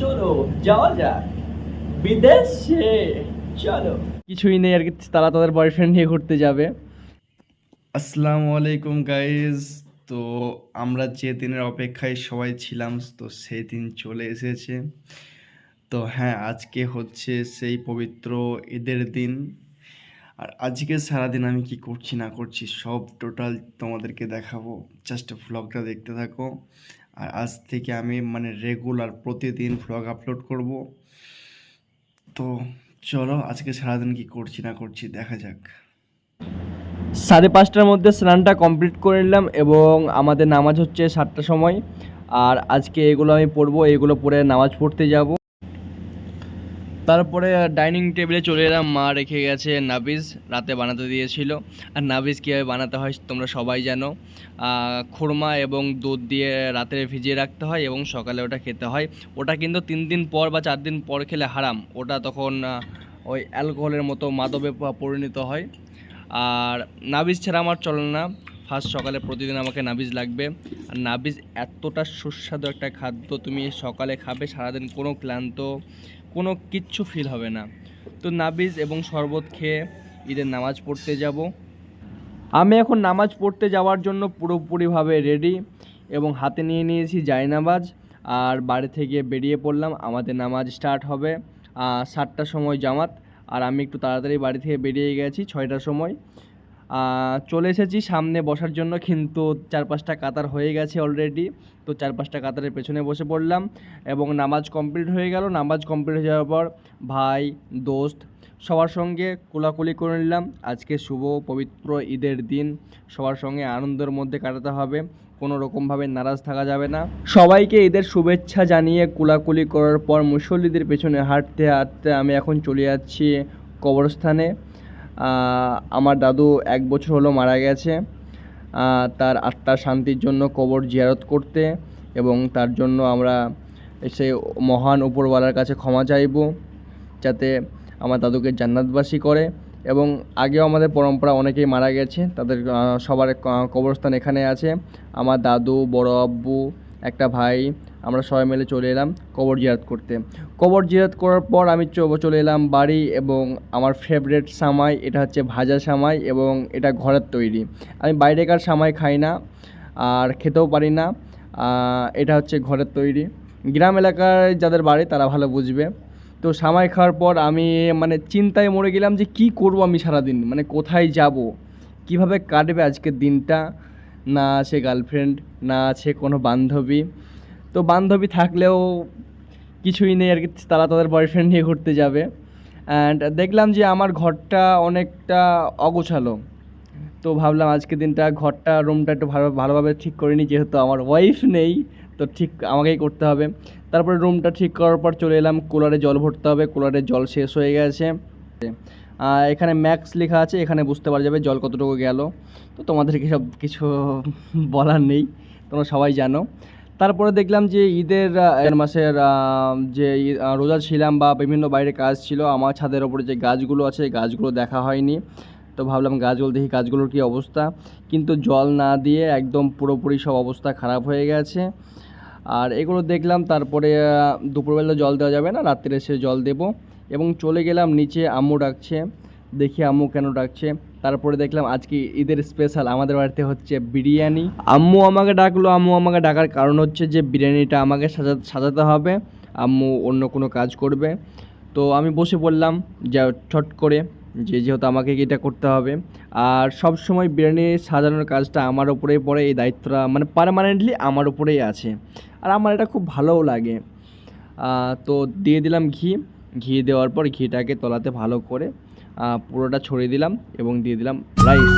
চলো, যাওয়া যাক। বিদেশে, চলো। কিছুই নেই আর কি, তারা তাদের বয়ফ্রেন্ড নিয়ে ঘুরতে যাবে। আসসালামু আলাইকুম গাইজ তো আমরা যে দিনের অপেক্ষায় সবাই ছিলাম, তো সেই দিন চলে এসেছে। তো হ্যাঁ আজকে হচ্ছে সেই পবিত্র ঈদের দিন। আর আজকে সারাদিন আমি কি করছি, না করছি, সব টোটাল তোমাদেরকে দেখাবো। জাস্ট ভ্লগটা দেখতে থাকো। আর আজ থেকে আমি মানে রেগুলার প্রতিদিন ভ্লগ আপলোড করব। তো চলো আজকে সারাদিন কি করছি না করছি দেখা যাক। সাড়ে পাঁচটার মধ্যে স্নানটা কমপ্লিট করে নিলাম এবং আমাদের নামাজ হচ্ছে সাতটার সময়। আর আজকে এগুলো আমি পড়ব, এগুলো পরে নামাজ পড়তে যাব। তারপরে ডাইনিং টেবিলে চলে এলাম। মা রেখে গেছে নাবিজ, রাতে বানাতে দিয়েছিল। আর নাবিজ কীভাবে বানাতে হয় তোমরা সবাই জানো। খুরমা এবং দুধ দিয়ে রাতে ভিজিয়ে রাখতে হয় এবং সকালে ওটা খেতে হয়। ওটা কিন্তু তিন দিন পর বা চার দিন পর খেলে হারাম। ওটা তখন ওই অ্যালকোহলের মতো মাদবে পরিণত হয়। আর নাবিজ ছাড়া আমার চলে না। ফার্স্ট সকালে প্রতিদিন আমাকে নাবিজ লাগবে। আর নাবিজ এতটা সুস্বাদু একটা খাদ্য তুমি সকালে খাবে, সারাদিন কোনো ক্লান্ত কোনো কিচ্ছু ফিল হবে না। তো নাবিজ এবং শরবত খেয়ে ঈদের নামাজ পড়তে যাব। আমি এখন নামাজ পড়তে যাওয়ার জন্য পুরোপুরিভাবে রেডি এবং হাতে নিয়ে নিয়েছি জায়নামাজ। আর বাড়ি থেকে বেরিয়ে পড়লাম, আমাদের নামাজ স্টার্ট হবে। সাতটার সময় জামাত। আর আমি একটু তাড়াতাড়ি বাড়ি থেকে বেরিয়ে গেছি, ছয়টার সময়। চলে এসেছি সামনে বসার জন্য, কিন্তু চার পাঁচটা কাতার হয়ে গেছে অলরেডি তো চার পাঁচটা কাতারের পেছনে বসে পড়লাম এবং নামাজ কমপ্লিট হয়ে গেল। নামাজ কমপ্লিট হয়ে যাওয়ার পর ভাই, দোস্ত, সবার সঙ্গে কোলাকুলি করে নিলাম। আজকে শুভ, পবিত্র ঈদের দিন। সবার সঙ্গে আনন্দের মধ্যে কাটাতে হবে। কোনো রকমভাবে নারাজ থাকা যাবে না। সবাইকে ঈদের শুভেচ্ছা জানিয়ে কোলাকুলি করার পর মুসল্লিদের পেছনে হাঁটতে হাঁটতে আমি এখন চলে যাচ্ছি কবরস্থানে। আমার দাদু এক বছর হলো মারা গেছে। তার আত্মার শান্তির জন্য কবর জিয়ারত করতে এবং তার জন্য আমরা সে মহান উপরওয়ালার কাছে ক্ষমা চাইব, যাতে আমার দাদুকে জান্নাতবাসী করে। এবং আগেও আমাদের পরম্পরা অনেকেই মারা গেছে, তাদের সবার কবরস্থান এখানে আছে। আমার দাদু, বড় আব্বু, একটা ভাই আমরা সবাই মিলে চলে এলাম কবর জিয়ারত করতে। কবর জিয়ারত করার পর আমি চলে এলাম বাড়ি এবং আমার ফেভারেট সামাই, এটা হচ্ছে ভাজা সামাই এবং এটা ঘরের তৈরি। আমি বাইরেকার সামাই খাই না আর খেতেও পারি না। এটা হচ্ছে ঘরের তৈরি। গ্রাম এলাকায় যাদের বাড়ি তারা ভালো বুঝবে। তো সামাই খাওয়ার পর আমি মানে চিন্তায় মরে গেলাম যে কি করব আমি সারাদিন? মানে কোথায় যাব? কীভাবে কাটবে আজকের দিনটা? না আছে গার্লফ্রেন্ড না আছে কোনো বান্ধবী। তো বান্ধবী থাকলেও কিছুই নেই আর কি, তারা তাদের বয়ফ্রেন্ড নিয়ে ঘুরতে যাবে। অ্যান্ড দেখলাম যে আমার ঘরটা অনেকটা অগোছালো। তো ভাবলাম আজকে দিনটা ঘরটা রুমটা একটু ভালো, ভালোভাবে ঠিক করে নিই, যেহেতু আমার ওয়াইফ নেই, তো ঠিক আমাকেই করতে হবে। তারপরে রুমটা ঠিক করার পর চলে এলাম কুলারে জল ভরতে হবে কুলারে জল শেষ হয়ে গেছে। এখানে ম্যাক্স লেখা আছে, এখানে বুঝতে পারা যাবে জল কতটুকু গেল। তো তোমাদেরকে সব কিছু বলার নেই, তোমরা সবাই জানো। তারপরে দেখলাম যে ঈদের মাসের যে রোজা ছিলাম বা বিভিন্ন বাইরে কাজ ছিল, আমার ছাদের ওপরে যে গাছগুলো আছে গাছগুলো দেখা হয়নি। তো ভাবলাম গাছগুলো দেখি গাছগুলোর কী অবস্থা? কিন্তু জল না দিয়ে একদম পুরোপুরি সব অবস্থা খারাপ হয়ে গেছে। আর এগুলো দেখলাম, তারপরে দুপুরবেলা জল দেওয়া যাবে না, রাত্রে এসে জল দেব। এবং চলে গেলাম, নিচে আম্মু ডাকছে। দেখি আম্মু কেন ডাকছে? তারপরে দেখলাম আজকে ঈদের স্পেশাল আমাদের বাড়িতে হচ্ছে বিরিয়ানি। আম্মু আমাকে ডাকলো, আম্মু আমাকে ডাকার কারণ হচ্ছে যে বিরিয়ানিটা আমাকে সাজা, সাজাতে হবে, আম্মু অন্য কোনো কাজ করবে। তো আমি বসে পড়লাম, যা ছট করে যে যেহেতু আমাকে এটা করতে হবে। আর সব সময় বিরিয়ানি সাজানোর কাজটা আমার উপরেই পড়ে, এই দায়িত্বটা মানে পারমানেন্টলি আমার উপরেই আছে। আর আমার এটা খুব ভালোও লাগে। তো দিয়ে দিলাম ঘি। ঘি দেওয়ার পর ঘিটাকে তলাতে ভালো করে পুরোটা ছড়িয়ে দিলাম এবং দিয়ে দিলাম রাইস।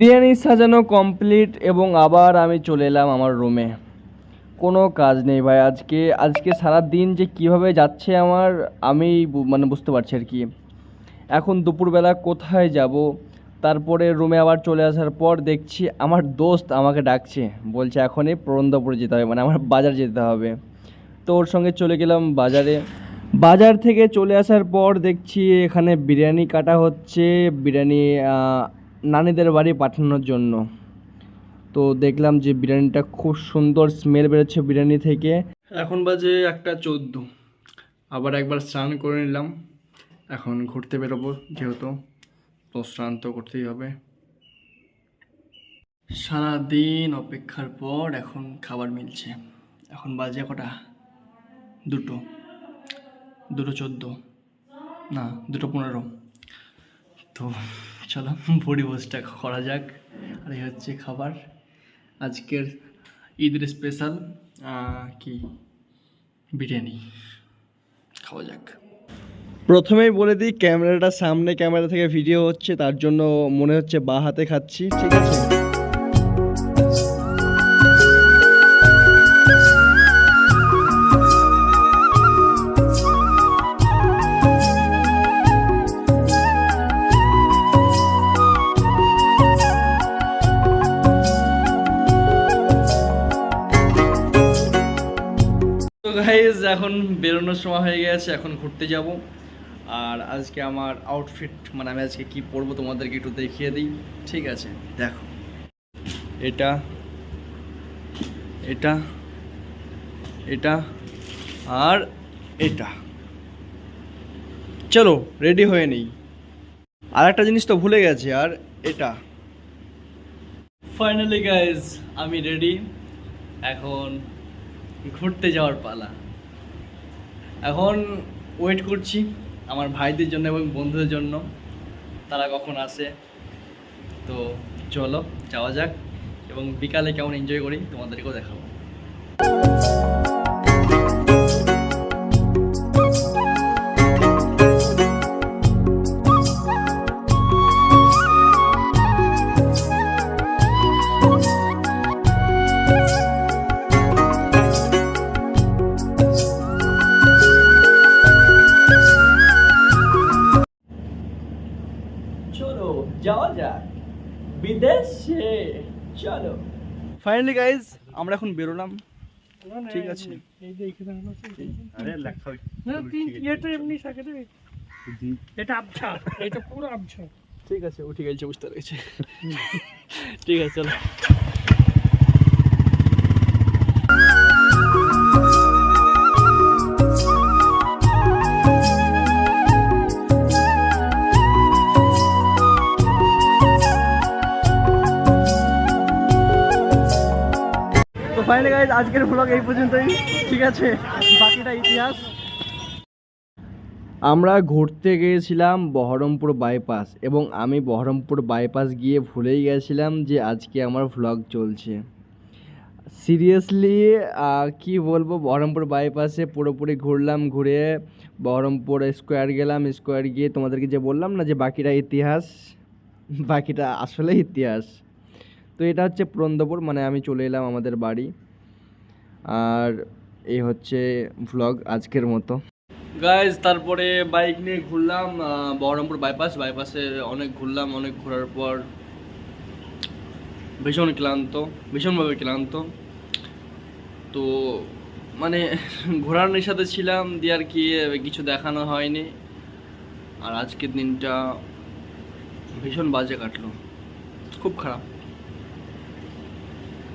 বিরিয়ানি সাজানো কমপ্লিট এবং আবার আমি চলে এলাম আমার রুমে কোনো কাজ নেই ভাই আজকে। আজকে সারা দিন যে কীভাবে যাচ্ছে আমার আমি মানে বুঝতে পারছি আর কি। এখন দুপুরবেলা কোথায় যাব? তারপরে রুমে আবার চলে আসার পর দেখছি আমার দোস্ত আমাকে ডাকছে, বলছে এখনই প্রবন্ধপুরে যেতে হবে মানে আমার বাজার যেতে হবে। তো ওর সঙ্গে চলে গেলাম বাজারে। বাজার থেকে চলে আসার পর দেখছি এখানে বিরিয়ানি কাটা হচ্ছে, বিরিয়ানি নানিদের বাড়ি পাঠানোর জন্য। তো দেখলাম যে বিরিয়ানিটা খুব সুন্দর স্মেল বেরোচ্ছে বিরিয়ানি থেকে। এখন বাজে একটা চোদ্দ। আবার একবার স্নান করে নিলাম। এখন ঘুরতে বেরোবো যেহেতু। তো স্নান তো করতেই হবে। সারাদিন অপেক্ষার পর এখন খাবার মিলছে। এখন বাজে কটা? দুটো। দুটো চোদ্দ। না, দুটো পনেরো। তো চলো, পরিবেশটা করা যাক। আর এই হচ্ছে খাবার। আজকের ঈদের স্পেশাল কি? বিরিয়ানি। খাওয়া যাক। প্রথমেই বলে দিই, ক্যামেরাটা সামনে ক্যামেরা থেকে ভিডিও হচ্ছে, তার জন্য মনে হচ্ছে বা হাতে খাচ্ছি, ঠিক আছে? এখন বেরোনোর সময় হয়ে গেছে, এখন ঘুরতে যাব। আর আজকে আমার আউটফিট মানে আমি আজকে কি পরবো তোমাদেরকে একটু দেখিয়ে দিই। ঠিক আছে, দেখো। এটা এটা এটা, আর এটা। চলো রেডি হয়ে নেই। আর একটা জিনিস তো ভুলে গেছে, আর এটা। ফাইনালি গাইজ আমি রেডি এখন ঘুরতে যাওয়ার পালা। এখন ওয়েট করছি। আমার ভাইদের জন্য এবং বন্ধুদের জন্য। তারা কখন আসে তো চলো, যাওয়া যাক এবং বিকালে কেমন এনজয় করি তোমাদেরকেও দেখাবো। চলো। ফাইনালি গাইজ আমরা এখন বেরোলাম। ঠিক আছে। এটা ও এটা আবছা এটা পুরো আবছা। ঠিক আছে উঠে গেছে বুঝতে পেরেছি। ঠিক আছে চলো। ফাইনালি গাইজ আজকের ব্লগ এই পর্যন্তই। ঠিক আছে? বাকিটা ইতিহাস। আমরা ঘুরতে গিয়েছিলাম বহরমপুর বাইপাস এবং আমি বহরমপুর বাইপাস গিয়ে ভুলেই গেছিলাম যে আজকে আমার ভ্লগ চলছে। সিরিয়াসলি কি বলব? বহরমপুর বাইপাসে পুরোপুরি ঘুরলাম, ঘুরে বহরমপুর স্কোয়ার গেলাম স্কোয়ার গিয়ে তোমাদেরকে যে বললাম না যে বাকিটা ইতিহাস? বাকিটা আসলে ইতিহাস। তো এটা হচ্ছে পুরন্দপুর মানে আমি চলে এলাম আমাদের বাড়ি। আর এই হচ্ছে ভ্লগ আজকের মতো। গাইজ তারপরে বাইক নিয়ে ঘুরলাম বহরমপুর বাইপাস বাইপাসে অনেক ঘুরলাম, অনেক ঘোরার পর ভীষণ ক্লান্ত, ভীষণভাবে ক্লান্ত। তো মানে ঘোরার নেশাতে ছিলাম, দিয়ে আর কি কিছু দেখানো হয়নি। আর আজকের দিনটা ভীষণ বাজে কাটলো। খুব খারাপ।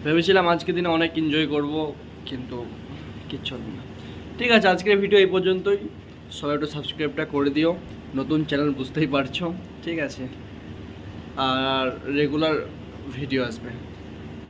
ভেবেছিলাম আজকে দিনে অনেক এনজয় করব, কিন্তু কিচ্ছু না। ঠিক আছে, আজকের ভিডিও এই পর্যন্তই। সবাই একটু সাবস্ক্রাইবটা করে দিও। নতুন চ্যানেল বুঝতেই পারছ। ঠিক আছে, আর রেগুলার ভিডিও আসবে।